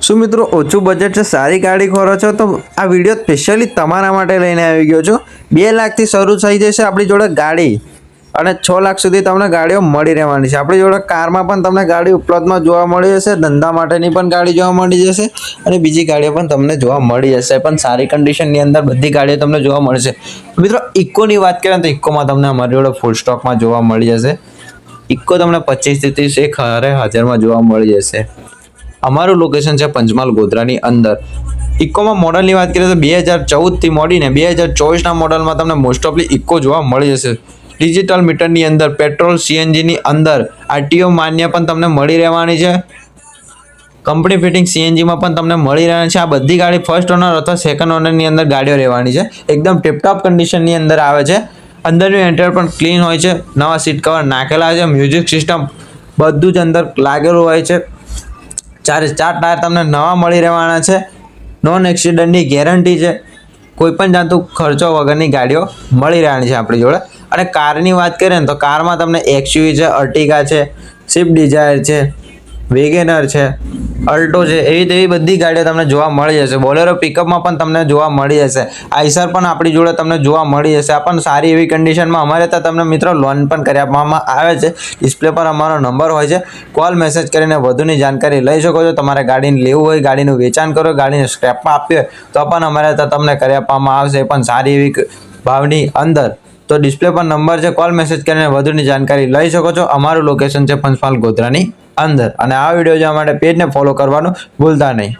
શું મિત્રો, ઓછું બજેટ છે, સારી ગાડી ખોરો છો? તો આ વીડિયો સ્પેશિયલી તમારા માટે લઈને આવી ગયો છું. બે લાખથી શરૂ થઈ જશે આપણી જોડે ગાડી અને છ લાખ સુધી તમને ગાડીઓ મળી રહેવાની છે. આપણી જોડે કારમાં પણ તમને ગાડી ઉપલબ્ધમાં જોવા મળી જશે, ધંધા માટેની પણ ગાડી જોવા મળી જશે અને બીજી ગાડીઓ પણ તમને જોવા મળી જશે. પણ સારી કન્ડિશનની અંદર બધી ગાડીઓ તમને જોવા મળશે મિત્રો, ઇકોની વાત કરીએ તો ઇકોમાં તમને અમારી જોડે ફૂલ સ્ટોકમાં જોવા મળી જશે. ઇકો તમને પચીસથી ત્રીસ એક હારે હાજરમાં જોવા મળી જશે. અમારું લોકેશન છે પંચમહાલ ગોધરાની અંદર. ઇકોમાં મોડલની વાત કરીએ તો બે હજાર ચૌદથી મોડીને બે હજાર ચોવીસના મોડલમાં તમને મોસ્ટ ઓફલી ઇકો જોવા મળી જશે. ડિજિટલ મીટરની અંદર પેટ્રોલ સીએનજીની અંદર આરટીઓ માન્ય પણ તમને મળી રહેવાની છે. કંપની ફિટિંગ સીએનજીમાં પણ તમને મળી રહેવાની છે. આ બધી ગાડી ફર્સ્ટ ઓનર અથવા સેકન્ડ ઓનરની અંદર ગાડીઓ રહેવાની છે. એકદમ ટિપટોપ કન્ડિશનની અંદર આવે છે. અંદરનું એન્ટર પણ ક્લીન હોય છે. નવા સીટ કવર નાખેલા છે. મ્યુઝિક સિસ્ટમ બધું જ અંદર લાગેલું હોય છે. ચારે ચાર ટાયર તમને નવા મળી રહેવાના છે. નોન એક્સિડન્ટની ગેરંટી છે. કોઈ પણ જાતનું ખર્ચો વગરની ગાડીઓ મળી રહેવાની છે આપણી જોડે. અને કારની વાત કરીએ ને તો કારમાં તમને એક્સયુવી છે અર્ટિગા છે સ્વિફ્ટ ડિઝાયર છે વેગેનર છે અલ્ટો છે. એવી તેવી બધી ગાડીઓ તમને જોવા મળી જશે. બોલેરો પિકઅપમાં પણ તમને જોવા મળી જશે. આઈસર પણ આપણી જોડે તમને જોવા મળી જશે. આ પણ સારી એવી કન્ડિશનમાં અમારે ત્યાં તમને મિત્રો લોન પણ કરી આપવામાં આવે છે. ડિસ્પ્લે પર અમારો નંબર હોય છે. કોલ મેસેજ કરીને વધુની જાણકારી લઈ શકો છો. તમારે ગાડીને લેવું હોય, ગાડીનું વેચાણ કરો ગાડીને સ્ક્રેપમાં આપવી હોય, તો પણ અમારે ત્યાં તમને કરી આપવામાં આવશે. પણ સારી એવી ભાવની અંદર. તો ડિસ્પ્લે પર નંબર છે. કોલ મેસેજ કરીને વધુની જાણકારી લઈ શકો છો. અમારું લોકેશન છે પંચમહાલ ગોધરાની અંદર. અને આ વીડિયો જોવા માટે પેજને ફોલો કરવાનું ભૂલતા નહીં.